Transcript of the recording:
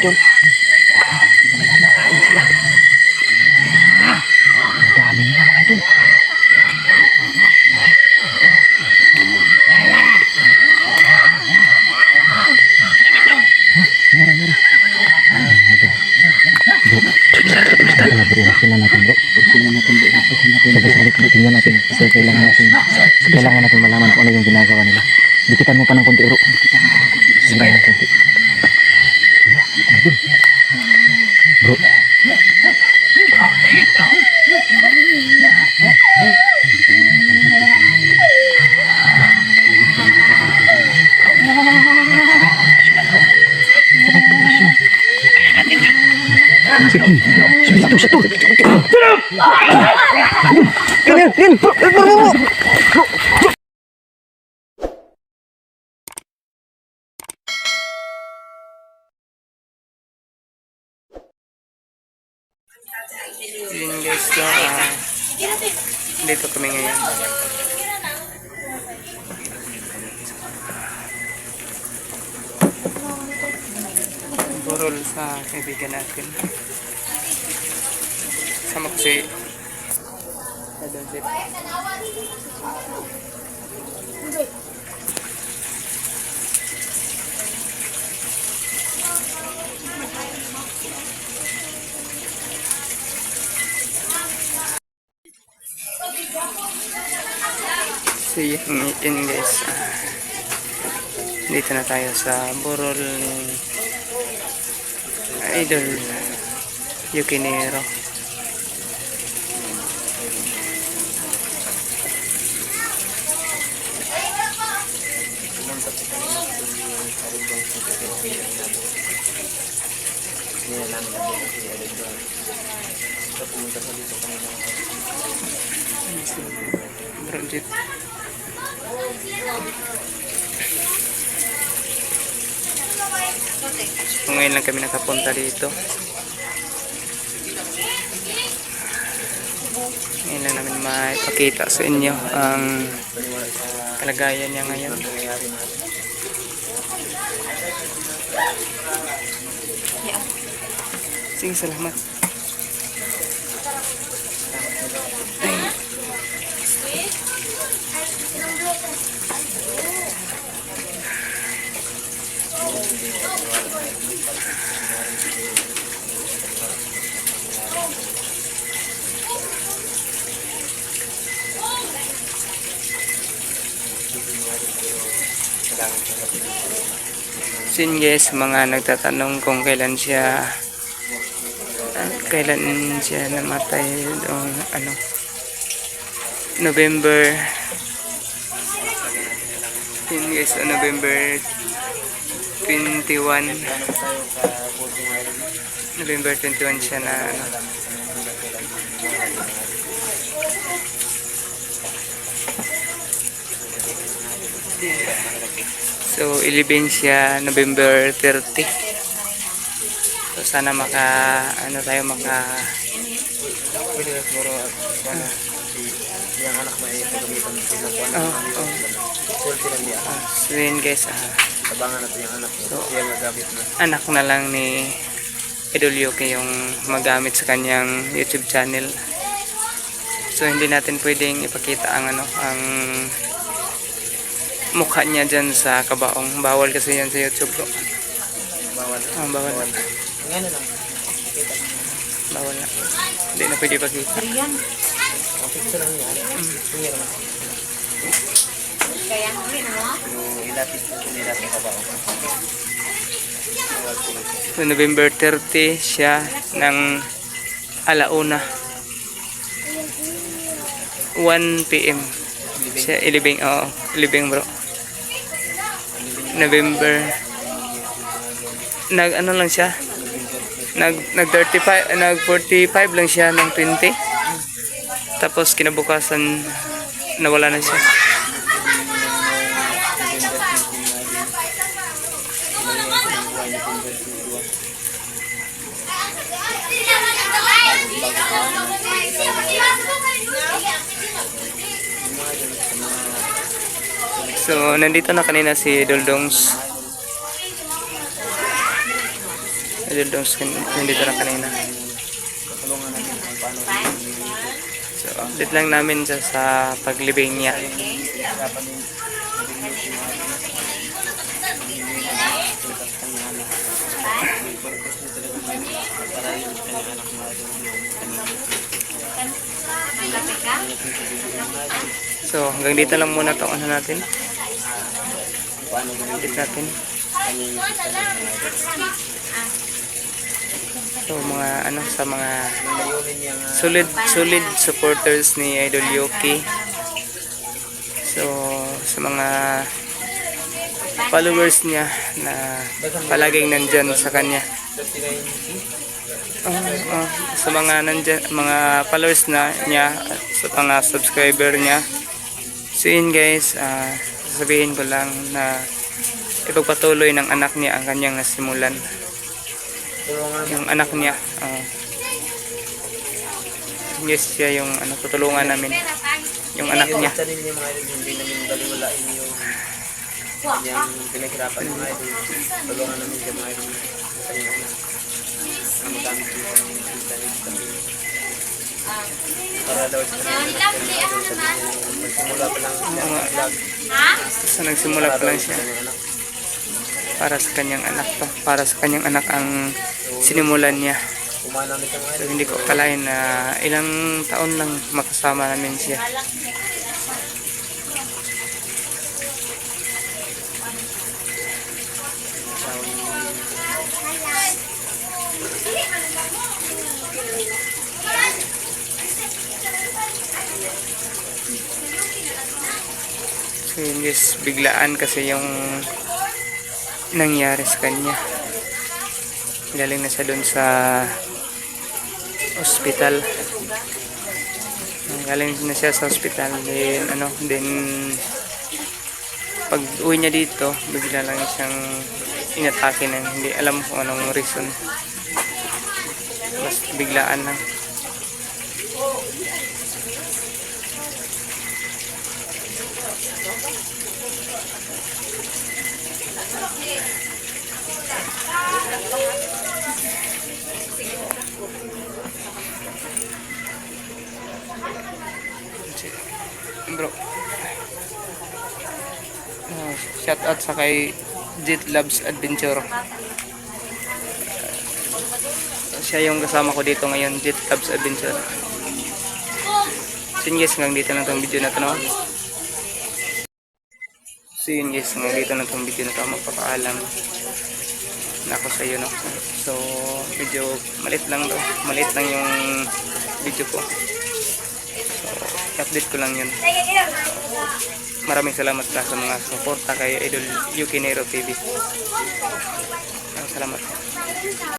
idol. May kumakain sila. Ang dami nila mga idol. Mera, mera. Bro, natin bro. Tingnan natin bro. Sabay-sabay bro, tingnan natin. Kasi kailangan natin, kailangan natin malaman kung ano yung ginagawa nila. Dikitan mo pa ng konti bro. Sabay ng konti. Sige, sige, satu, satu. Yan, yan, yan. Bro, bro, bro, bro. Yun guys, so, ah, dito kami ngayon. Burol sa kaibigan natin. Sama ko si Idol Zip. So yun, guys. ah, dito na tayo sa Burol ni Idol Yukinero. Bro, So, ngayon lang kami nakapunta dito. Ngayon lang namin maipakita sa inyo ang kalagayan niya ngayon. Sige, salamat. So yun guys, mga nagtatanong kung kailan siya kailan siya namatay o ano November. Yun guys, ah, November 21 November 21 siya na ano So, ilibing siya November 30. So, sana maka, ano tayo, maka, oh, oh, lang niya. oh. So, yun guys, ah, Tabangan natin yung anak. So, Siya magabit na. anak na lang ni Idol Yuki yung magamit sa kanyang YouTube channel. So, hindi natin pwedeng ipakita ang ano, ang mukha niya dyan sa kabaong. Bawal kasi yan sa YouTube. Bro. Bawal. Ah, bawal. Ngayon na lang. Bawal na. Hindi na pwede ipakita. Ang picture lang yan. Lang. Kaya huli mo? Ilapit, ilapit ka ba? Bawal. So, November 30 siya ng alauna. 1 p.m. Siya ilibing, oo, ilibing bro. November. Nag ano lang siya? Nag nag 35 nag 45 lang siya ng 20 tapos kinabukasan nawala na siya So, nandito na kanina si Doldongs. Idol Dongs nandito na kanina. So, update lang namin siya sa paglibing niya. So, hanggang dito lang muna itong ano natin. Update natin. So, mga ano, sa mga solid, solid supporters ni Idol Yoki. So, sa mga followers niya na palaging nandyan sa kanya. Ah, ah, sa mga nandyan, mga followers na niya, sa mga subscriber niya. So yun guys, ah, sasabihin ko lang na ipagpatuloy ng anak niya ang kanyang nasimulan. Yung anak niya, ah, yes siya yung ano, tutulungan namin. Yung anak niya. Sa rin yung mga idol, hindi namin baliwalain yung yung pinaghirapan ng mga idol. Tulungan namin yung mga idol sa kanyang anak. Ang magamit yung kami. Para daw niya, magsimula pa lang siya vlog. So nagsimula pa lang siya para sa kanyang anak to. Para sa kanyang anak ang sinimulan niya. Siya So hindi ko akalain na ilang taon lang makasama namin siya. Guys, biglaan kasi yung nangyari sa kanya. Galing na siya doon sa hospital. Galing na siya sa hospital. Then, ano, then, pag uwi niya dito, bigla lang siyang inatake na hindi alam kung anong reason. Mas biglaan lang. Bro. Oh, shout out sa kay Jet Loves Adventure. Siya yung kasama ko dito ngayon, Jet Loves Adventure. So yun guys, hanggang dito lang tong video na to no. So yun guys, hanggang dito lang tong video na to. Magpapaalam na ako sa iyo no. So medyo malit lang to. Malit lang yung video ko. So update ko lang yun. Maraming salamat ka sa mga suporta kay Idol Yuki Nero TV. Maraming salamat.